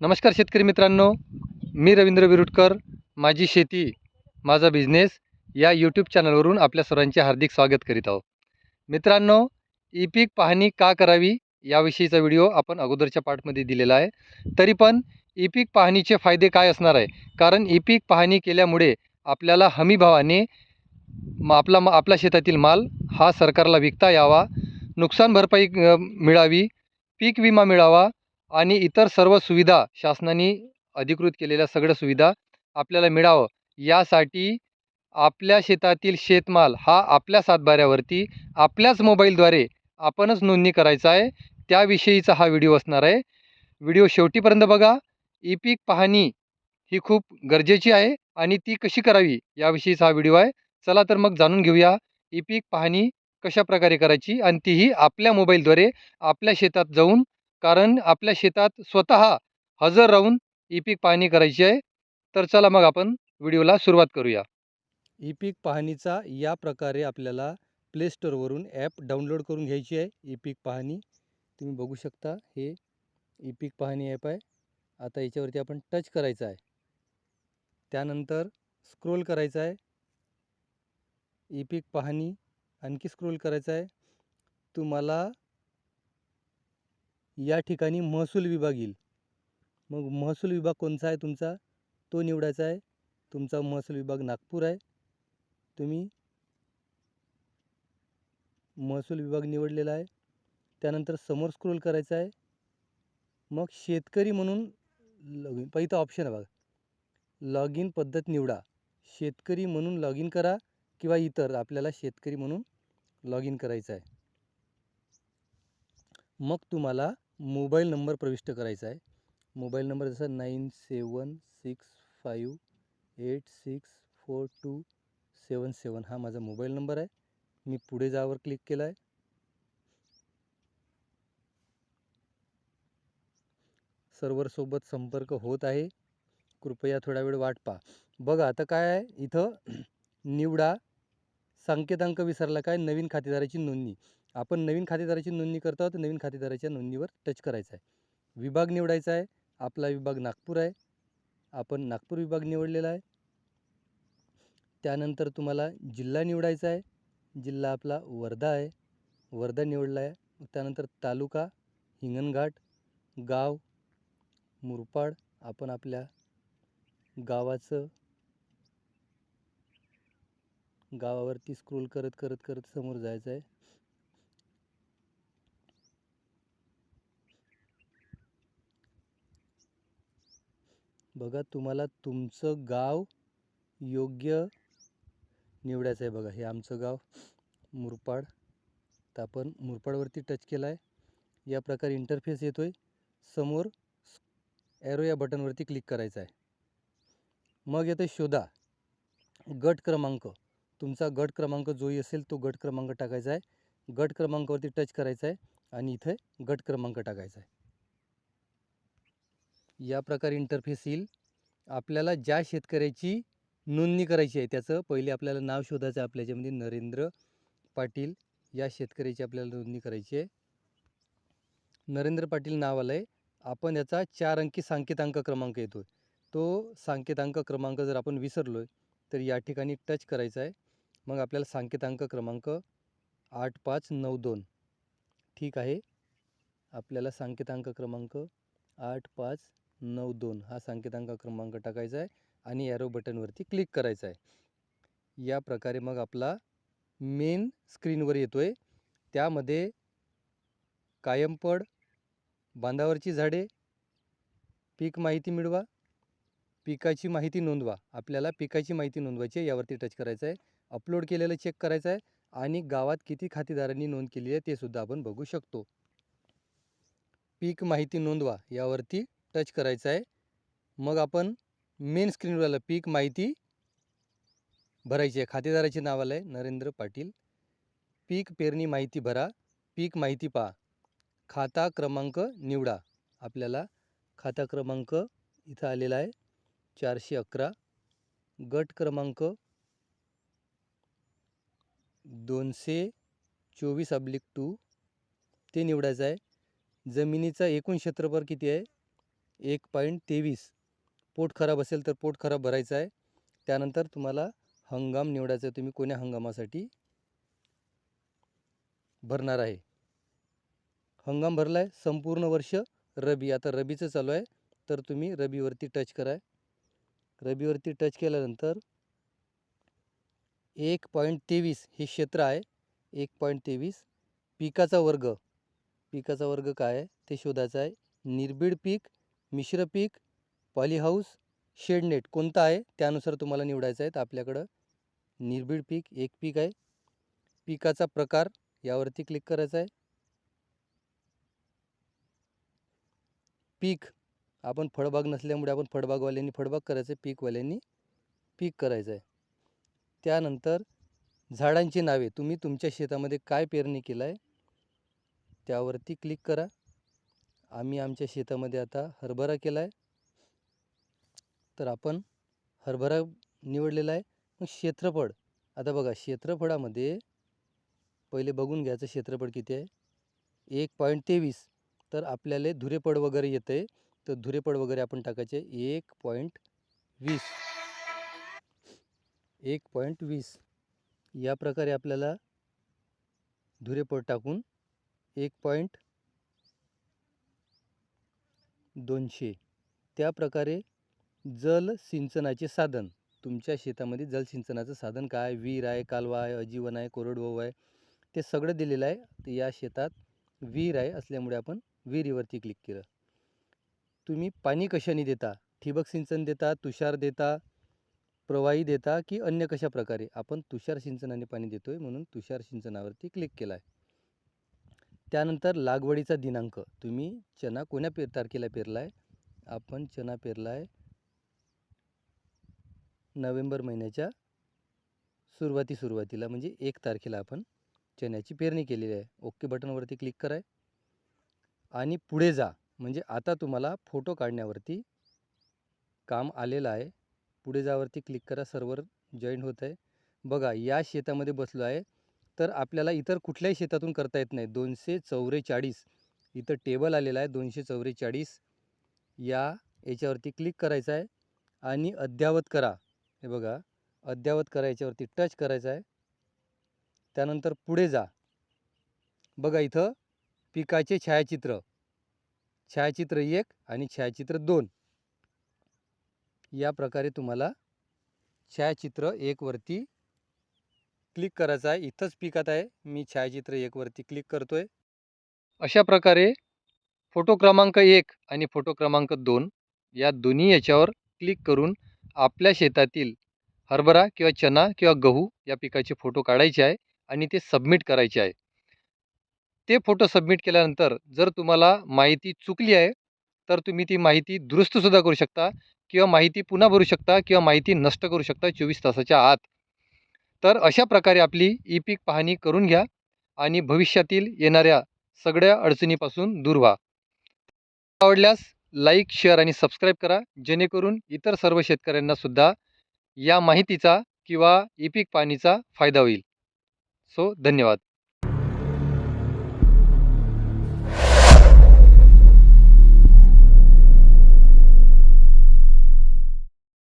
नमस्कार शेतकरी मित्रांनो मी रवींद्र विरुटकर माझी शेती माझा बिझनेस या यूट्यूब चॅनलवरून आपल्या सर्वांचे हार्दिक स्वागत करीत आहोत. मित्रांनो ई पीक पाहणी का करावी याविषयीचा व्हिडिओ आपण अगोदरच्या पार्टमध्ये दिलेला आहे. तरी पण ई पीक पाहणीचे फायदे काय असणार आहे? कारण ई पीक पाहणी केल्यामुळे आपल्याला हमीभावाने आपला आपल्या शेतातील माल हा सरकारला विकता यावा नुकसान भरपाई मिळावी पीक विमा मिळावा आणि इतर सर्व सुविधा शासनाने अधिकृत केलेल्या सगळ्या सुविधा आपल्याला मिळावं. यासाठी आपल्या शेतातील शेतमाल हा आपल्या सातबाऱ्यावरती आपल्याच मोबाईलद्वारे आपणच नोंदणी करायचा आहे. त्याविषयीचा हा व्हिडिओ असणार आहे. व्हिडिओ शेवटीपर्यंत बघा. ई पीक पाहणी ही खूप गरजेची आहे आणि ती कशी करावी याविषयीचा हा व्हिडिओ आहे. चला तर मग जाणून घेऊया ई पीक पाहणी कशा प्रकारे करायची आणि तीही आपल्या मोबाईलद्वारे आपल्या शेतात जाऊन कारण आपल्या शेतात स्वतः हजर राहून ई पीक पाहणी करायची आहे. तर चला मग आपण व्हिडिओला सुरुवात करूया. ई पीक पाहणीचा या प्रकारे आपल्याला प्ले स्टोअरवरून ॲप डाउनलोड करून घ्यायची आहे. ई पीक पाहणी. तुम्ही बघू शकता हे ई पीक पाहणी ॲप आहे. आता याच्यावरती आपण टच करायचं आहे. त्यानंतर स्क्रोल करायचं आहे. ई पीक पाहणी आणखी स्क्रोल करायचं आहे. तुम्हाला या ठिकाणी महसूल विभाग येईल. मग महसूल विभाग कोणचा आहे तुमचा? तो निवडायचा आहे. तुमचा महसूल विभाग नागपूर आहे. तुम्ही महसूल विभाग निवडलेला आहे. त्यानंतर समोर स्क्रोल करायचं आहे. मग शेतकरी म्हणून लॉग इन पहिलं ऑप्शन आहे बघा. लॉग इन पद्धत निवडा. शेतकरी म्हणून लॉग इन करा किंवा इतर आपल्याला शेतकरी म्हणून लॉग इन करायचं आहे. मग तुम्हाला मोबाईल नंबर प्रविष्ट करायचा आहे. मोबाईल नंबर जसा nine seven six five eight six four two seven seven हा माझा मोबाईल नंबर आहे. मी पुढे जावर क्लिक केला आहे. सर्व्हरसोबत संपर्क होत आहे. कृपया थोडा वेळ वाट पहा. बघा आता काय आहे? इथं निवडा. संकेतांक विसरला काय? नवीन खातेदाराची नोंदणी. आपण नवीन खातेदाराची नोंदणी करतो तर नवीन खातेदाराच्या नोंदणीवर टच करायचा आहे. विभाग निवडायचा आहे. आपला विभाग नागपूर आहे. आपण नागपूर विभाग निवडलेला आहे. त्यानंतर तुम्हाला जिल्हा निवडायचा आहे. जिल्हा आपला वर्धा आहे. वर्धा निवडला आहे. त्यानंतर तालुका हिंगणघाट गाव मुरपाड आपण आपल्या गावाचं गावावरती स्क्रोल करत करत करत समोर जायचं आहे. बघा तुम्हाला तुमचं गाव योग्य निवडायचं आहे बघा. हे आमचं गाव मुरपाड. तर आपण मुरपाडवरती टच केला आहे या प्रकारे इंटरफेस येतो आहे समोर ॲरो या बटनवरती क्लिक करायचं आहे. मग येतं शोधा. गट क्रमांक. तुमचा गट क्रमांक जोही असेल तो गट क्रमांक टाकायचा आहे. गट क्रमांकावरती टच करायचा आहे आणि इथे गट क्रमांक टाकायचा आहे. या प्रकारे इंटरफेस येईल. आपल्याला ज्या शेतकऱ्याची नोंदणी करायची आहे त्याचं पहिले आपल्याला नाव शोधायचं आहे आपल्या याच्यामध्ये नरेंद्र पाटील. या शेतकऱ्याची आपल्याला नोंदणी करायची आहे. नरेंद्र पाटील नाव आलं आहे आपण याचा चार अंकी सांकेतांक क्रमांक येतो तो सांकेतांक क्रमांक जर आपण विसरलो आहे तर या ठिकाणी टच करायचा आहे. मग आपल्याला सांकेतांक क्रमांक आठ पाच नऊ दोन. ठीक आहे. आपल्याला सांकेतांक क्रमांक आठ पाच नऊ दोन हा संकेतांक क्रमांक टाकायचा आहे आणि ॲरो बटनवरती क्लिक करायचं आहे. या प्रकारे मग आपला मेन स्क्रीनवर येतो आहे त्यामध्ये कायमपड बांधावरची झाडे पीक माहिती मिळवा पिकाची माहिती नोंदवा. आपल्याला पिकाची माहिती नोंदवायची आहे यावरती टच करायचं आहे. अपलोड केलेलं चेक करायचं आहे आणि गावात किती खातेदारांनी नोंद केली आहे ते सुद्धा आपण बघू शकतो. पीक माहिती नोंदवा यावरती टच करायचं आहे. मग आपण मेन स्क्रीनवर आलं पीक माहिती भरायची आहे. खातेदाराचे नाव आलं आहे नरेंद्र पाटील. पीक पेरणी माहिती भरा. पीक माहिती पहा. खाता क्रमांक निवडा. आपल्याला खाता क्रमांक इथं आलेला आहे चारशे अकरा. गट क्रमांक दोनशे चोवीस अब्लिक टू. ते निवडायचं आहे. जमिनीचं एकूण क्षेत्रफळ किती आहे? एक पॉईंट तेवीस. पोट खराब असेल तर पोट खराब भरायचं आहे. त्यानंतर तुम्हाला हंगाम निवडायचा आहे. तुम्ही कोण्या हंगामासाठी भरणार आहे? हंगाम भरला आहे संपूर्ण वर्ष रबी. आता रबीचं चालू आहे. तर तुम्ही रबीवरती टच करा. रबीवरती टच केल्यानंतर एक पॉईंट तेवीस हे क्षेत्र आहे. एक पॉईंट तेवीस. पिकाचा वर्ग. पिकाचा वर्ग काय आहे? ते शोधायचं आहे. निर्बीड पीक मिश्र पीक पॉलीहाऊस शेडनेट कोणतं आहे? त्यानुसार तुम्हाला निवडायचं आहे. तर आपल्याकडं निर्भीड पीक एक पीक आहे. पिकाचा प्रकार यावरती क्लिक करायचा आहे. पीक आपण फळबाग नसल्यामुळे आपण फळबागवाल्यांनी फळबाग करायचं आहे. पीकवाल्यांनी पीक करायचं आहे. त्यानंतर झाडांची नावे तुम्ही तुमच्या शेतामध्ये काय पेरणी केलं आहे त्यावरती क्लिक करा. आम्ही आमच्या शेतामध्ये आता हरभरा केला आहे तर आपण हरभरा निवडलेला आहे. मग क्षेत्रफळ आता बघा क्षेत्रफळामध्ये पहिले बघून घ्यायचं क्षेत्रफळ किती आहे. एक पॉईंट तेवीस तर आपल्याला धुरेपड वगैरे येतं आहे तर धुरेपड वगैरे आपण टाकायचे एक पॉईंट वीस. एक पॉईंट वीस. या प्रकारे आपल्याला धुरेपड टाकून एक पॉईंट दोनशे. त्याप्रकारे जलसिंचनाचे साधन. तुमच्या शेतामध्ये जलसिंचनाचं साधन काय? विहीर आहे कालवा आहे अजीवन आहे कोरडवाहू आहे ते सगळं दिलेलं आहे. तर या शेतात विहीर आहे असल्यामुळे आपण विहिरीवरती क्लिक केलं. तुम्ही पाणी कशाने देता? ठिबक सिंचन देता तुषार देता प्रवाही देता की अन्य कशा प्रकारे आपण तुषार सिंचनाने पाणी देतो आहे म्हणून तुषार सिंचनावरती क्लिक केला आहे त्यानंतर लागवडीचा दिनांक. तुम्ही चना कोण्या पे तारखेला पेरला आहे आपण चना पेरला आहे नोव्हेंबर महिन्याच्या सुरुवाती सुरुवातीला म्हणजे एक तारखेला आपण चण्याची पेरणी केलेली आहे. ओके बटनवरती क्लिक कराय. आणि पुढे जा. म्हणजे आता तुम्हाला फोटो काढण्यावरती काम आलेलं आहे. पुढे जावरती क्लिक करा. सर्वर जॉईन होत आहे बघा या शेतामध्ये बसलो आहे. तर आपल्याला इतर कुठल्याही शेतातून करता येत नाही. दोनशे चौवेचाळीस इथं टेबल आलेला आहे. दोनशे चौवेचाळीस या याच्यावरती क्लिक करायचं आहे आणि अद्ययावत करा. हे बघा अद्ययावत करा याच्यावरती. टच करायचं आहे. त्यानंतर पुढे जा. बघा इथं पिकाचे छायाचित्र. छायाचित्र एक आणि छायाचित्र दोन. या प्रकारे तुम्हाला छायाचित्र एकवरती क्लिक करायचं आहे. इथंच पिकात आहे. मी छायाचित्र एकवरती क्लिक करतो आहे अशा प्रकारे फोटो क्रमांक एक आणि फोटो क्रमांक दोन या दोन्ही याच्यावर क्लिक करून आपल्या शेतातील हरभरा किंवा चना किंवा गहू या पिकाचे फोटो काढायचे आहे आणि ते सबमिट करायचे आहे. ते फोटो सबमिट केल्यानंतर जर तुम्हाला माहिती चुकली आहे तर तुम्ही ती माहिती दुरुस्तसुद्धा करू शकता किंवा माहिती पुन्हा भरू शकता किंवा माहिती नष्ट करू शकता चोवीस तासाच्या आत. तर अशा प्रकारे आपली ई पीक पाहणी करून घ्या आणि भविष्यातील येणाऱ्या सगळ्या अडचणीपासून दूर व्हा. आवडल्यास लाईक शेअर आणि सबस्क्राईब करा जेणेकरून इतर सर्व शेतकऱ्यांनासुद्धा या माहितीचा किंवा ई पीक पाहणीचा फायदा होईल. सो धन्यवाद.